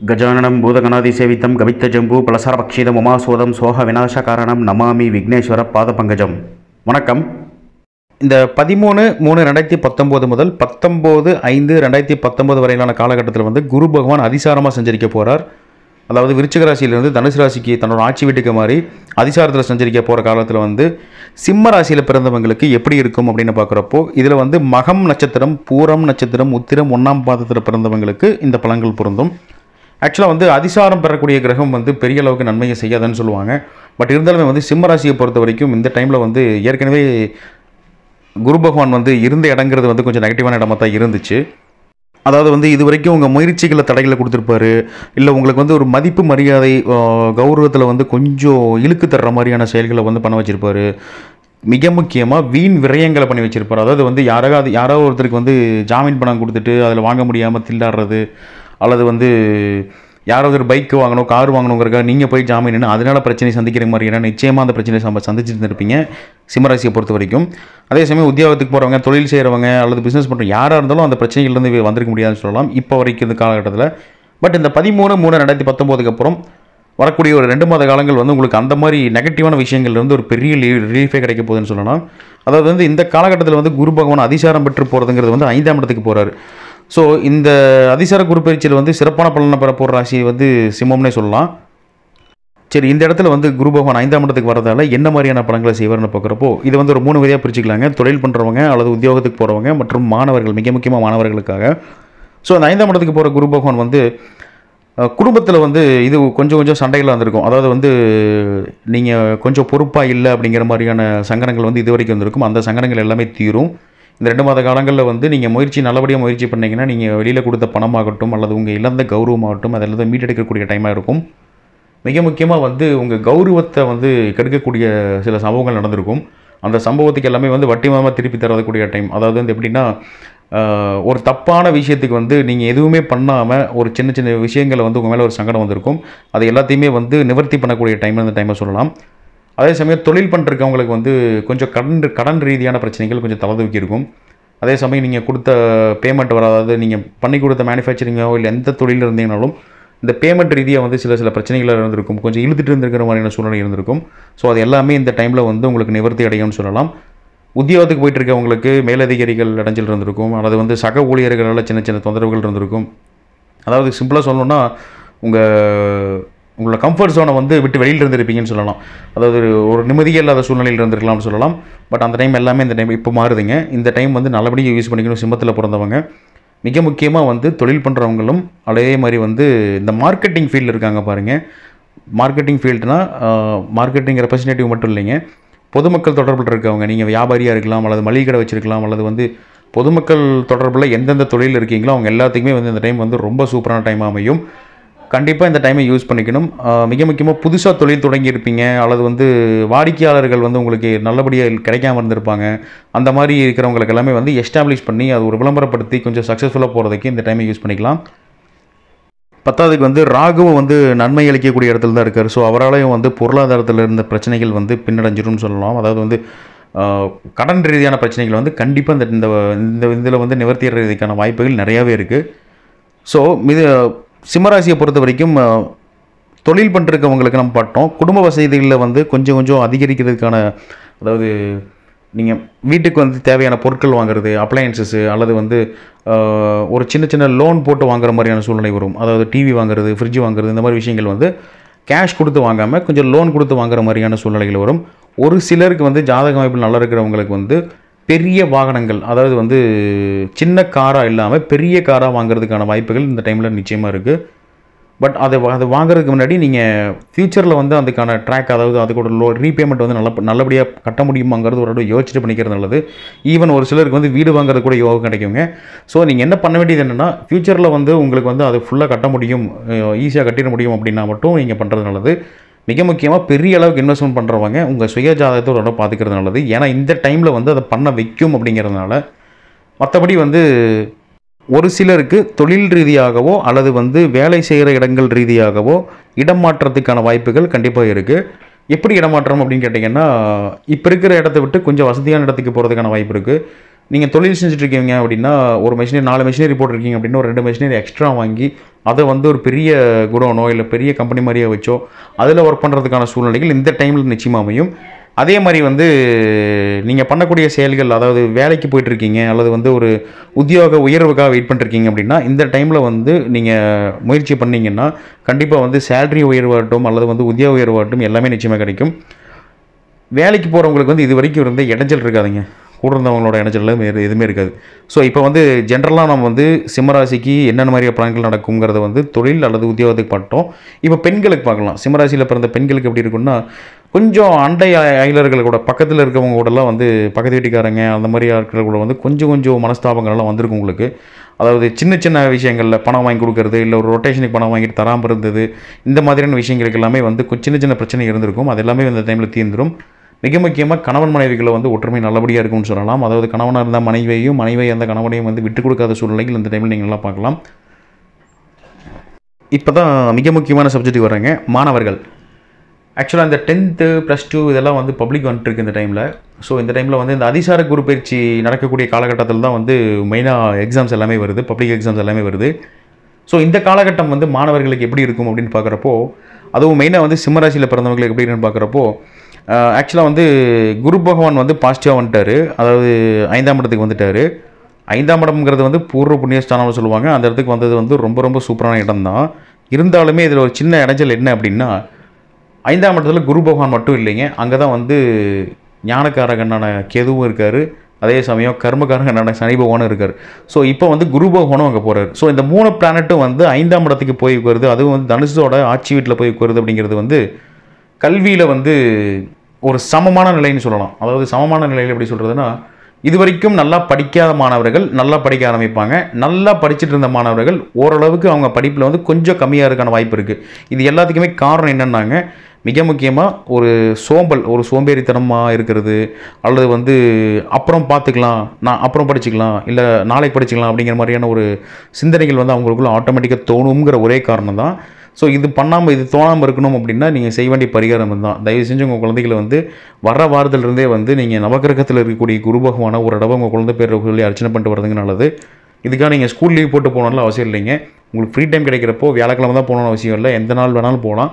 கஜானனம் பூதகணாதி சேவித்தம் கவித்த ஜம்பு பலசாரபக்ஷிதம் உமாசோதம் சோக விநாச காரணம் நமாமி விக்னேஸ்வர பாத பங்கஜம் வணக்கம். இந்த பதிமூணு மூணு ரெண்டாயிரத்தி பத்தொம்போது முதல் பத்தொம்போது ஐந்து ரெண்டாயிரத்தி பத்தொம்போது வரையிலான காலகட்டத்தில் வந்து குரு பகவான் அதிசாரமாக சஞ்சரிக்க போகிறார் அதாவது விருச்சிக ராசியிலிருந்து தனுசு ராசிக்கு தன்னோட ஆட்சி வீட்டுக்கு மாதிரி அதிசாரத்தில் சஞ்சரிக்க போகிற காலத்தில் வந்து சிம்ம ராசியில் பிறந்தவங்களுக்கு எப்படி இருக்கும் அப்படின்னு பார்க்குறப்போ இதில் வந்து மகம் நட்சத்திரம் பூரம் நட்சத்திரம் உத்திரம் ஒன்றாம் பாதத்தில் பிறந்தவங்களுக்கு இந்த பலன்கள் பொருந்தும். ஆக்சுவலாக வந்து அதிசாரம் பெறக்கூடிய கிரகம் வந்து பெரிய அளவுக்கு நன்மையை செய்யாதுன்னு சொல்லுவாங்க. பட் இருந்தாலுமே வந்து சிம்மராசியை பொறுத்த வரைக்கும் இந்த டைமில் வந்து ஏற்கனவே குரு பகவான் வந்து இருந்த இடங்கிறது வந்து கொஞ்சம் நெகட்டிவான இடமா தான் இருந்துச்சு. அதாவது வந்து இது வரைக்கும் உங்கள் முயற்சிகளை தடைகளை கொடுத்துருப்பாரு. இல்லை உங்களுக்கு வந்து ஒரு மதிப்பு மரியாதை கௌரவத்தில் வந்து கொஞ்சம் இழுக்கு தர்ற மாதிரியான செயல்களை வந்து பண்ண வச்சுருப்பாரு. மிக முக்கியமாக வீண் விரயங்களை பண்ணி வச்சுருப்பார். அதாவது வந்து யாராவது யாரோ ஒருத்தருக்கு வந்து ஜாமீன் பணம் கொடுத்துட்டு அதில் வாங்க முடியாமல் திண்டாடுறது. அல்லது வந்து யாராவது ஒரு பைக் வாங்கணும் கார் வாங்கணுங்கிறக்காக நீங்கள் போய் ஜாமீன் அதனால் பிரச்சனை சந்திக்கிற மாதிரி ஏன்னா நிச்சயமாக அந்த பிரச்சனையை நம்ம சந்திச்சுட்டு இருப்பீங்க சிம்மராசியை பொறுத்த வரைக்கும். அதே சமயம் உத்தியோகத்துக்கு போகிறவங்க தொழில் செய்கிறவங்க அல்லது பிஸ்னஸ் பண்ணுற யாராக இருந்தாலும் அந்த பிரச்சனைகள்லேருந்து வந்திருக்க முடியாதுன்னு சொல்லலாம். இப்போ வரைக்கும் இந்த காலகட்டத்தில். பட் இந்த பதிமூணு மூணு ரெண்டாயிரத்தி பத்தொம்போதுக்கு அப்புறம் வரக்கூடிய ஒரு ரெண்டு மாத காலங்கள் வந்து உங்களுக்கு அந்த மாதிரி நெகட்டிவான விஷயங்கள்லேருந்து ஒரு பெரிய ரிலீஃபே கிடைக்க போகுதுன்னு சொல்லலாம். அதாவது வந்து இந்த காலகட்டத்தில் வந்து குரு பகவான் அதிசாரம் பெற்று போகிறதுங்கிறது வந்து ஐந்தாம் இடத்துக்கு போகிறாரு ஸோ இந்த அதிசார குரு பயிற்சியில் வந்து சிறப்பான பலனை பெற போகிற ராசி வந்து சிம்மம்னே சொல்லலாம். சரி இந்த இடத்துல வந்து குரு பகவான் ஐந்தாம் இடத்துக்கு வரதால என்ன மாதிரியான பலன்களை செய்வார்னு பார்க்குறப்போ இது வந்து ஒரு மூணு வகையாக பிரிச்சுக்கலாங்க. தொழில் பண்ணுறவங்க அல்லது உத்தியோகத்துக்கு போகிறவங்க மற்றும் மாணவர்கள் மிக முக்கியமாக மாணவர்களுக்காக. ஸோ அந்த ஐந்தாம் இடத்துக்கு போகிற குரு பகவான் வந்து குடும்பத்தில் வந்து இது கொஞ்சம் கொஞ்சம் சண்டைகள் வந்திருக்கும் அதாவது வந்து நீங்கள் கொஞ்சம் பொறுப்பாக இல்லை அப்படிங்கிற மாதிரியான சங்கடங்கள் வந்து இது வரைக்கும் வந்திருக்கும். அந்த சங்கடங்கள் எல்லாமே தீரும். இந்த ரெண்டு மாத காலங்களில் வந்து நீங்கள் முயற்சி நல்லபடியாக முயற்சி பண்ணீங்கன்னா நீங்கள் வெளியில் கொடுத்த பணமாகட்டும் அல்லது உங்கள் இழந்த கௌரவமாகட்டும் அதெல்லாம் மீட்டெடுக்கக்கூடிய டைமாக இருக்கும். மிக முக்கியமாக வந்து உங்கள் கௌரவத்தை வந்து கெடுக்கக்கூடிய சில சம்பவங்கள் நடந்திருக்கும். அந்த சம்பவத்துக்கு எல்லாமே வந்து வட்டி திருப்பி தரக்கூடிய டைம் அதாவது வந்து எப்படின்னா ஒரு தப்பான விஷயத்துக்கு வந்து நீங்கள் எதுவுமே பண்ணாமல் ஒரு சின்ன சின்ன விஷயங்களை வந்து உங்கள் மேலே ஒரு சங்கடம் வந்திருக்கும். அது எல்லாத்தையுமே வந்து நிவர்த்தி பண்ணக்கூடிய டைம் அந்த டைமை சொல்லலாம். அதே சமயம் தொழில் பண்ணுறவங்களுக்கு வந்து கொஞ்சம் கடன் கடன் ரீதியான பிரச்சனைகள் கொஞ்சம் தலைதூக்கி இருக்கும் அதே சமயம் நீங்கள் கொடுத்த பேமெண்ட் அதாவது நீங்கள் பண்ணி கொடுத்த மேனுஃபேக்சரிங்கோ இல்லை எந்த தொழிலில் இருந்தீங்கனாலும் இந்த பேமெண்ட் ரீதியாக வந்து சில சில பிரச்சனைகள் இருந்திருக்கும். கொஞ்சம் இழுத்துட்டு இருந்திருக்கிற மாதிரியான சூழ்நிலை இருந்திருக்கும். ஸோ அது எல்லாமே இந்த டைமில் வந்து உங்களுக்கு நிவர்த்தி அடையும்னு சொல்லலாம். உத்தியோகத்துக்கு போயிட்டு இருக்கவங்களுக்கு மேலதிகாரிகள் இடைஞ்சல் இருந்திருக்கும். அல்லது வந்து சக ஊழியர்களால் சின்ன சின்ன தொந்தரவுகள் இருந்திருக்கும். அதாவது சிம்பிளாக சொல்லணுன்னா உங்கள் உங்களோட கம்ஃபர்ட் ஜோனை வந்து விட்டு வெளியில் இருந்திருப்பீங்கன்னு சொல்லலாம். அதாவது ஒரு நிம்மதியே இல்லாத சூழ்நிலையில் இருந்திருக்கலாம்னு சொல்லலாம். பட் அந்த டைம் எல்லாமே இந்த டைம் இப்போ மாறுதுங்க. இந்த டைம் வந்து நல்லபடியாக யூஸ் பண்ணிக்கணும் சிம்மத்தில் பிறந்தவங்க. மிக முக்கியமாக வந்து தொழில் பண்ணுறவங்களும் அதே மாதிரி வந்து இந்த மார்க்கெட்டிங் ஃபீல்டில் இருக்காங்க பாருங்கள் மார்க்கெட்டிங் ஃபீல்டுனா மார்க்கெட்டிங் ரெப்ரஸன்டேட்டிவ் மட்டும் இல்லைங்க. பொதுமக்கள் தொடர்பில் இருக்கவங்க. நீங்கள் வியாபாரியாக இருக்கலாம் அல்லது மளிகை கடை வச்சுருக்கலாம் அல்லது வந்து பொதுமக்கள் தொடர்பில் எந்தெந்த தொழில் இருக்கீங்களோ அவங்க எல்லாத்துக்குமே வந்து இந்த டைம் வந்து ரொம்ப சூப்பரான டைம் அமையும். கண்டிப்பாக இந்த டைமை யூஸ் பண்ணிக்கணும். மிக முக்கியமாக புதுசாக தொழில் தொடங்கியிருப்பீங்க. அல்லது வந்து வாடிக்கையாளர்கள் வந்து உங்களுக்கு நல்லபடியாக கிடைக்காம இருந்திருப்பாங்க. அந்த மாதிரி இருக்கிறவங்களுக்கு எல்லாமே வந்து எஸ்டாப்ளிஷ் பண்ணி அது ஒரு விளம்பரப்படுத்தி கொஞ்சம் சக்ஸஸ்ஃபுல்லாக போகிறதுக்கு இந்த டைமை யூஸ் பண்ணிக்கலாம். பத்தாவதுக்கு வந்து ராகுவும் வந்து நன்மை அளிக்கக்கூடிய இடத்துல தான் இருக்கார். ஸோ அவராலையும் வந்து பொருளாதாரத்தில் இருந்த பிரச்சனைகள் வந்து பின்னடைஞ்சிரும்னு சொல்லலாம். அதாவது வந்து கடன் ரீதியான பிரச்சனைகள் வந்து கண்டிப்பாக இந்த இந்த இந்த இதில் வந்து நிவர்த்தி அடைகிறதுக்கான வாய்ப்புகள் நிறையாவே இருக்குது ஸோ இது சிம்மராசியை பொறுத்த வரைக்கும் தொழில் பண்ணிருக்கவங்களுக்கு நம்ம பட்டோம். குடும்ப வசதிகளில் வந்து கொஞ்சம் கொஞ்சம் அதிகரிக்கிறதுக்கான அதாவது நீங்கள் வீட்டுக்கு வந்து தேவையான பொருட்கள் வாங்குறது அப்ளையன்சஸ்ஸு அல்லது வந்து ஒரு சின்ன சின்ன லோன் போட்டு வாங்குற மாதிரியான சூழ்நிலை வரும். அதாவது டிவி வாங்குறது ஃப்ரிட்ஜ் வாங்குறது இந்த மாதிரி விஷயங்கள் வந்து கேஷ் கொடுத்து வாங்காமல் கொஞ்சம் லோன் கொடுத்து வாங்குற மாதிரியான சூழ்நிலைகள் வரும். ஒரு சிலருக்கு வந்து ஜாதக அமைப்பில் நல்லா இருக்கிறவங்களுக்கு வந்து பெரிய வாகனங்கள் அதாவது வந்து சின்ன காராக இல்லாமல் பெரிய காராக வாங்குறதுக்கான வாய்ப்புகள் இந்த டைமில் நிச்சயமாக இருக்குது பட் அதை அதை வாங்குறதுக்கு முன்னாடி நீங்கள் ஃப்யூச்சரில் வந்து அதுக்கான ட்ராக் அதாவது அதுக்கூட லோ ரீபேமெண்ட் வந்து நல்ல நல்லபடியாக கட்ட முடியுமாங்கிறது ஒரு தடவை யோசிச்சுட்டு பண்ணிக்கிறது நல்லது. ஈவன் ஒரு சிலருக்கு வந்து வீடு வாங்குறது கூட யோகம் கிடைக்குங்க. ஸோ நீங்கள் என்ன பண்ண வேண்டியது என்னென்னா ஃப்யூச்சரில் வந்து உங்களுக்கு வந்து அது ஃபுல்லாக கட்ட முடியும் ஈஸியாக கட்டிட முடியும் அப்படின்னா மட்டும் நீங்கள் பண்ணுறது நல்லது. மிக முக்கியமாக பெரிய அளவுக்கு இன்வெஸ்ட்மெண்ட் பண்ணுறவங்க உங்கள் சுய ஜாதகத்தை ஒரு பார்த்துக்கிறது நல்லது. ஏன்னா இந்த டைமில் வந்து அதை பண்ண வைக்கும் அப்படிங்கிறதுனால மற்றபடி வந்து ஒரு சிலருக்கு தொழில் ரீதியாகவோ அல்லது வந்து வேலை செய்கிற இடங்கள் ரீதியாகவோ இடம் மாற்றத்துக்கான வாய்ப்புகள் கண்டிப்பாக இருக்குது எப்படி இடமாற்றம் அப்படின்னு கேட்டிங்கன்னா இப்போ இருக்கிற இடத்த விட்டு கொஞ்சம் வசதியான இடத்துக்கு போகிறதுக்கான வாய்ப்பு இருக்குது நீங்கள் தொழில் செஞ்சுட்டு இருக்கீங்க அப்படின்னா ஒரு மிஷினரி நாலு மிஷினரி போட்டிருக்கீங்க அப்படின்னா ஒரு ரெண்டு மிஷினரி எக்ஸ்ட்ரா வாங்கி அதை வந்து ஒரு பெரிய குடோனோ இல்லை பெரிய கம்பெனி மாதிரியே வச்சோ அதில் ஒர்க் பண்ணுறதுக்கான சூழ்நிலைகள் இந்த டைமில் நிச்சயமாக அமையும். அதே மாதிரி வந்து நீங்கள் பண்ணக்கூடிய செயல்கள் அதாவது வேலைக்கு போயிட்டுருக்கீங்க அல்லது வந்து ஒரு உத்தியோக உயர்வுக்காக வெயிட் பண்ணிருக்கீங்க அப்படின்னா இந்த டைமில் வந்து நீங்கள் முயற்சி பண்ணீங்கன்னா கண்டிப்பாக வந்து சேல்ரி உயர்வாகட்டும் அல்லது வந்து உத்தியோக உயர்வாகட்டும் எல்லாமே நிச்சயமாக கிடைக்கும். வேலைக்கு போகிறவங்களுக்கு வந்து இது வரைக்கும் இருந்த இடைஞ்சல் இருக்காதுங்க. கூட இருந்தவங்களோட இடைஞ்சல் எதுவுமே இருக்காது. ஸோ இப்போ வந்து ஜென்ரலாக நம்ம வந்து சிம்மராசிக்கு என்னென்ன மாதிரியான பலன்கள் நடக்குங்கிறத வந்து தொழில் அல்லது உத்தியோகத்துக்கு பார்த்தோம். இப்போ பெண்களுக்கு பார்க்கலாம். சிம்மராசியில் பிறந்த பெண்களுக்கு எப்படி இருக்குன்னா கொஞ்சம் அண்டை அயலர்கள் கூட பக்கத்தில் இருக்கவங்க கூடலாம் வந்து பக்கத்து வீட்டுக்காரங்க அந்த மாதிரி ஆட்கள் கூட வந்து கொஞ்சம் கொஞ்சம் மனஸ்தாபங்கள்லாம் வந்திருக்கும் உங்களுக்கு. அதாவது சின்ன சின்ன விஷயங்களில் பணம் வாங்கி கொடுக்குறது இல்லை ஒரு ரொட்டேஷனுக்கு பணம் வாங்கிட்டு தராமல் இருந்தது இந்த மாதிரியான விஷயங்களுக்கு எல்லாமே வந்து சின்ன சின்ன பிரச்சனை இருந்திருக்கும். அது எல்லாமே இந்த டைமில் தீர்ந்துடும் மிக முக்கியமாக கணவன் மனைவிகளை வந்து ஒற்றுமை நல்லபடியாக இருக்கும்னு சொல்லலாம். அதாவது கணவனாக இருந்தால் மனைவியையும் மனைவியை அந்த கணவனையும் வந்து விட்டு கொடுக்காத சூழ்நிலைகள் இந்த டைமில் நீங்கள் நல்லா பார்க்கலாம். இப்போ தான் மிக முக்கியமான சப்ஜெக்ட் வர்றாங்க. மாணவர்கள். ஆக்சுவலாக இந்த டென்த்து ப்ளஸ் டூ இதெல்லாம் வந்து பப்ளிக் வந்துட்டுருக்கு இந்த டைமில் ஸோ இந்த டைமில் வந்து இந்த அதிசார குரு பயிற்சி நடக்கக்கூடிய காலகட்டத்தில் தான் வந்து மெயினாக எக்ஸாம்ஸ் எல்லாமே வருது. பப்ளிக் எக்ஸாம்ஸ் எல்லாமே வருது. ஸோ இந்த காலகட்டம் வந்து மாணவர்களுக்கு எப்படி இருக்கும் அப்படின்னு பார்க்குறப்போ அதுவும் மெயினாக வந்து சிம்மராசியில் பிறந்தவங்களுக்கு எப்படி இருக்குன்னு பார்க்குறப்போ ஆக்சுவலாக வந்து குரு பகவான் வந்து பாசிட்டிவாக வந்துட்டார். அதாவது ஐந்தாம் இடத்துக்கு வந்துட்டார். ஐந்தாம் இடம்ங்கிறது வந்து பூர்வ புண்ணியஸ்தானம்னு சொல்லுவாங்க. அந்த இடத்துக்கு வந்தது வந்து ரொம்ப ரொம்ப சூப்பரான இடம் தான் இருந்தாலுமே இதில் ஒரு சின்ன இடைஞ்சல் என்ன அப்படின்னா ஐந்தாம் இடத்துல குரு பகவான் மட்டும் இல்லைங்க. அங்கே தான் வந்து ஞானக்காரகனான கெதுவும் இருக்கார். அதே சமயம் கர்மக்காரகனான சனி பகவானும் இருக்கார். ஸோ இப்போ வந்து குரு பகவானும் அங்கே போகிறார் ஸோ இந்த மூணு பிளானட்டும் வந்து ஐந்தாம் இடத்துக்கு போய் உட்காருது. அதுவும் வந்து தனுஷோட ஆட்சி வீட்டில் போய் உட்காருது அப்படிங்கிறது வந்து கல்வியில் வந்து ஒரு சமமான நிலைன்னு சொல்லலாம். அதாவது சமமான நிலையில் எப்படி சொல்கிறதுனா இது வரைக்கும் நல்லா படிக்காத மாணவர்கள் நல்லா படிக்க ஆரம்பிப்பாங்க. நல்லா படிச்சுட்டு இருந்த மாணவர்கள் ஓரளவுக்கு அவங்க படிப்பில் வந்து கொஞ்சம் கம்மியாக இருக்கான வாய்ப்பு இருக்குது இது எல்லாத்துக்குமே காரணம் என்னென்னாங்க மிக முக்கியமாக ஒரு சோம்பல் ஒரு சோம்பேறித்தனமாக இருக்கிறது அல்லது வந்து அப்புறம் பார்த்துக்கலாம் நான் அப்புறம் படிச்சுக்கலாம் இல்லை நாளைக்கு படிச்சுக்கலாம் அப்படிங்கிற மாதிரியான ஒரு சிந்தனைகள் வந்து அவங்களுக்குள்ள ஆட்டோமேட்டிக்காக தோணுங்கிற ஒரே காரணம் தான் ஸோ இது பண்ணாமல் இது தோணாமல் இருக்கணும் அப்படின்னா நீங்கள் செய்ய வேண்டிய பரிகாரம் தான் தயவு செஞ்சு உங்கள் குழந்தைகளை வந்து வர வாரத்திலிருந்தே வந்து நீங்கள் நவக்கிரகத்தில் இருக்கக்கூடிய குரு பகவான ஒரு தடவை உங்கள் குழந்தை பேர் சொல்லி அர்ச்சனை பண்ணிட்டு வரதுங்க நல்லது. இதுக்காக நீங்கள் ஸ்கூல் லீவ் போட்டு போகணும்னு அவசியம் இல்லைங்க. உங்களுக்கு ஃப்ரீ டைம் கிடைக்கிறப்போ வியாழக்கிழமை தான் போகணும்னு அவசியம் இல்லை. எந்த நாள் வேணாலும் போகலாம்.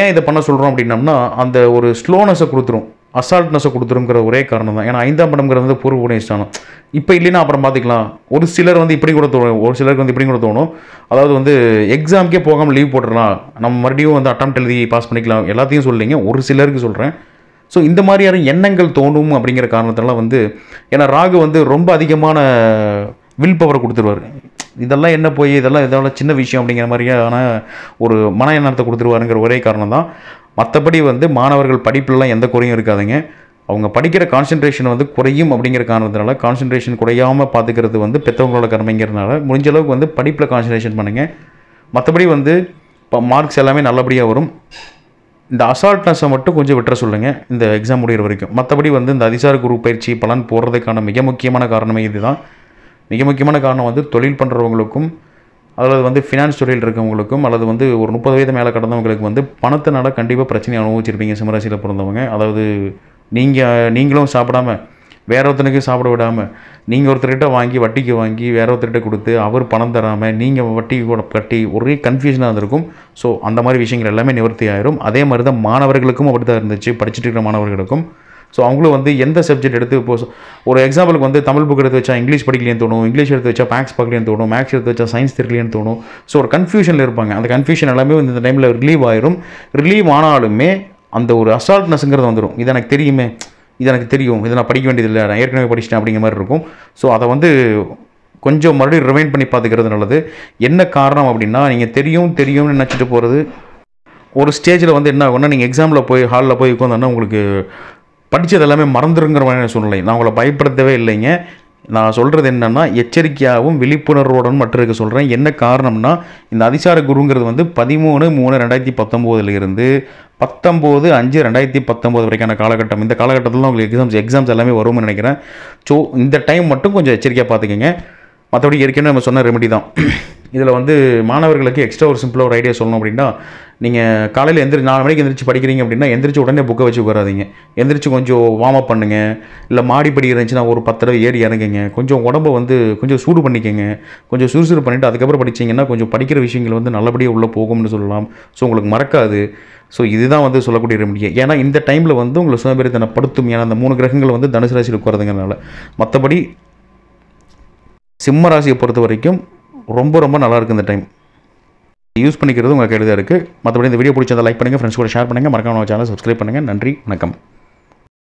ஏன் இதை பண்ண சொல்கிறோம் அப்படின்னம்னா அந்த ஒரு ஸ்லோனஸை கொடுத்துரும். அசால்ட்னஸை கொடுத்துருங்கிற ஒரே காரணம் தான் ஏன்னா ஐந்தாம் படம்ங்கிறது வந்து பூர்வ புண்ணியஸ்தானம் இப்போ இல்லைன்னா அப்புறம் பார்த்துக்கலாம் ஒரு சிலர் வந்து இப்படி கூட தோணும். ஒரு சிலருக்கு வந்து இப்படி கூட தோணும். அதாவது வந்து எக்ஸாம்க்கே போகாமல் லீவ் போட்டுடலாம் நம்ம மறுபடியும் வந்து அட்டம் எழுதி பாஸ் பண்ணிக்கலாம். எல்லாத்தையும் சொல்லிங்க ஒரு சிலருக்கு சொல்கிறேன் ஸோ இந்த மாதிரியான எண்ணங்கள் தோணும் அப்படிங்கிற காரணத்தெல்லாம் வந்து ஏன்னா ராகு வந்து ரொம்ப அதிகமான வில் பவரை கொடுத்துருவார். இதெல்லாம் என்ன போய் இதெல்லாம் இதெல்லாம் சின்ன விஷயம் அப்படிங்கிற மாதிரியான ஒரு மன எண்ணத்தை கொடுத்துருவாருங்கிற ஒரே காரணம் தான் மற்றபடி வந்து மாணவர்கள் படிப்புலலாம் எந்த குறையும் இருக்காதுங்க. அவங்க படிக்கிற கான்சென்ட்ரேஷன் வந்து குறையும் அப்படிங்கிற காரணத்தினால கான்சென்ட்ரேஷன் குறையாமல் பார்த்துக்கிறது வந்து பெற்றவங்களோட கடமைங்கிறதுனால முடிஞ்ச அளவுக்கு வந்து படிப்பில் கான்சன்ட்ரேஷன் பண்ணுங்கள் மற்றபடி வந்து இப்போ மார்க்ஸ் எல்லாமே நல்லபடியாக வரும். இந்த அசால்ட்னஸை மட்டும் கொஞ்சம் விட்டுற சொல்லுங்கள் இந்த எக்ஸாம் முடிகிற வரைக்கும். மற்றபடி வந்து இந்த அதிசார குரு பயிற்சி பலன் போடுறதுக்கான மிக முக்கியமான காரணமே இதுதான். மிக முக்கியமான காரணம் வந்து தொழில் பண்ணுறவங்களுக்கும் அல்லது வந்து ஃபினான்ஸ் துறையில் இருக்கவங்களுக்கும் அல்லது வந்து ஒரு முப்பது வயது மேலே கடந்தவங்களுக்கு வந்து பணத்தினால கண்டிப்பாக பிரச்சனை அனுபவிச்சிருப்பீங்க சிம்மராசியில் பிறந்தவங்க. அதாவது நீங்கள் நீங்களும் சாப்பிடாம வேற ஒருத்தனுக்கு சாப்பிட விடாமல் நீங்கள் ஒருத்தர்கிட்ட வாங்கி வட்டிக்கு வாங்கி வேற ஒருத்தர்கிட்ட கொடுத்து அவர் பணம் தராமல் நீங்கள் வட்டிக்கு கூட கட்டி ஒரே கன்ஃபியூஷனாக இருந்திருக்கும். ஸோ அந்த மாதிரி விஷயங்கள் எல்லாமே நிவர்த்தி ஆயிரும். அதே மாதிரி தான் மாணவர்களுக்கும் அப்படி தான் இருந்துச்சு. படிச்சுட்டு இருக்கிற மாணவர்களுக்கும். ஸோ அவங்களும் வந்து எந்த சப்ஜெக்ட் எடுத்து இப்போ ஒரு எக்ஸாம்பிளுக்கு வந்து தமிழ் புக் எடுத்து வச்சா இங்கிலீஷ் படிக்கலையேன்னு தோணும் இங்கிலீஷ் எடுத்து வச்சா மேக்ஸ் பார்க்கலையேன்னு தோணும் மேக்ஸ் எடுத்து வச்சா சயின்ஸ் தெரியலையேன்னு தோணும். ஸோ ஒரு கன்ஃபியூஷனில் இருப்பாங்க. அந்த கன்ஃபியூஷன் எல்லாமே வந்து இந்த டைமில் ரிலீவ் ஆயிரும். ரிலீவ் ஆனாலுமே அந்த ஒரு அசால்ட்னஸ்ங்கிறது வந்துடும் இது எனக்கு தெரியுமே. இது எனக்கு தெரியும். இதை நான் படிக்க வேண்டியதில்லை. நான் ஏற்கனவே படிச்சிட்டேன் அப்படிங்கிற மாதிரி இருக்கும். ஸோ அதை வந்து கொஞ்சம் மறுபடியும் ரிமைண்ட் பண்ணி பார்த்துக்கிறது நல்லது. என்ன காரணம் அப்படின்னா நீங்கள் தெரியும் தெரியும்னு நினச்சிட்டு போகிறது ஒரு ஸ்டேஜில் வந்து என்ன ஆகும்னா நீங்கள் எக்ஸாமில் போய் ஹாலில் போய் உட்காந்தோன்னா உங்களுக்கு படித்தது எல்லாமே மறந்துருங்கிற மாதிரி சூழ்நிலை. நான் உங்களை பயப்படுத்தவே இல்லைங்க. நான் சொல்கிறது என்னென்னா எச்சரிக்கையாகவும் விழிப்புணர்வோடும் மற்றும் இருக்க சொல்கிறேன் என்ன காரணம்னா இந்த அதிசார குருங்கிறது வந்து பதிமூணு மூணு ரெண்டாயிரத்தி பத்தொம்போதுல இருந்து பத்தொம்போது அஞ்சு ரெண்டாயிரத்தி பத்தொம்போது வரைக்கான காலகட்டம். இந்த காலகட்டத்தில் தான் உங்களுக்கு எக்ஸாம்ஸ் எக்ஸாம்ஸ் எல்லாமே வரும்னு நினைக்கிறேன். ஸோ இந்த டைம் மட்டும் கொஞ்சம் எச்சரிக்கையாக பார்த்துக்கோங்க. மற்றபடி ஏற்கனவே நம்ம சொன்ன ரெமெடி தான். இதில் வந்து மாணவர்களுக்கு எக்ஸ்ட்ரா ஒரு சிம்பிளாக ஒரு ஐடியா சொல்லணும் அப்படின்னா நீங்கள் காலையில் எந்திரி நாலு மணிக்கு எந்திரிச்சு படிக்கிறீங்க அப்படின்னா எந்திரிச்சு உடனே புக்கை வச்சு உட்காராதீங்க. எந்திரிச்சு கொஞ்சம் வார்ம் அப் பண்ணுங்கள் இல்லை மாடிப்படி இருந்துச்சுன்னா ஒரு பத்து தடவை ஏறி இறங்குங்க. கொஞ்சம் உடம்ப வந்து கொஞ்சம் சூடு பண்ணிக்கங்க. கொஞ்சம் சுறுசுறு பண்ணிவிட்டு அதுக்கப்புறம் படிச்சீங்கன்னா கொஞ்சம் படிக்கிற விஷயங்கள் வந்து நல்லபடியாக உள்ளே போகும்னு சொல்லலாம். ஸோ உங்களுக்கு மறக்காது. ஸோ இதுதான் வந்து சொல்லக்கூடிய ரெமடியே ஏன்னா இந்த டைமில் வந்து உங்களை சோம்பேறித்தனப்படுத்தும் ஏன்னா அந்த மூணு கிரகங்கள் வந்து தனுசு ராசியில் உட்காரதுங்கிறனால மற்றபடி சிம்ம ராசியை பொறுத்த வரைக்கும் ரொம்ப ரொம்ப நல்லாயிருக்கு இந்த டைம். யூஸ் பண்ணிக்கிறது உங்களுக்கு கையில் இருக்குது மற்றபடி இந்த வீடியோ பிடிச்சதை லைக் பண்ணுங்கள் ஃப்ரெண்ட்ஸ் கூட ஷேர் பண்ணுங்கள் மறக்காம சேனல் சப்ஸ்கிரைப் பண்ணுங்கள் நன்றி வணக்கம்.